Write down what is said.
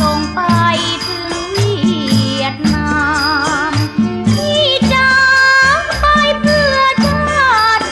ส่งไปถึงเวียดนามพี่จ๋าไปเพื่อชาติ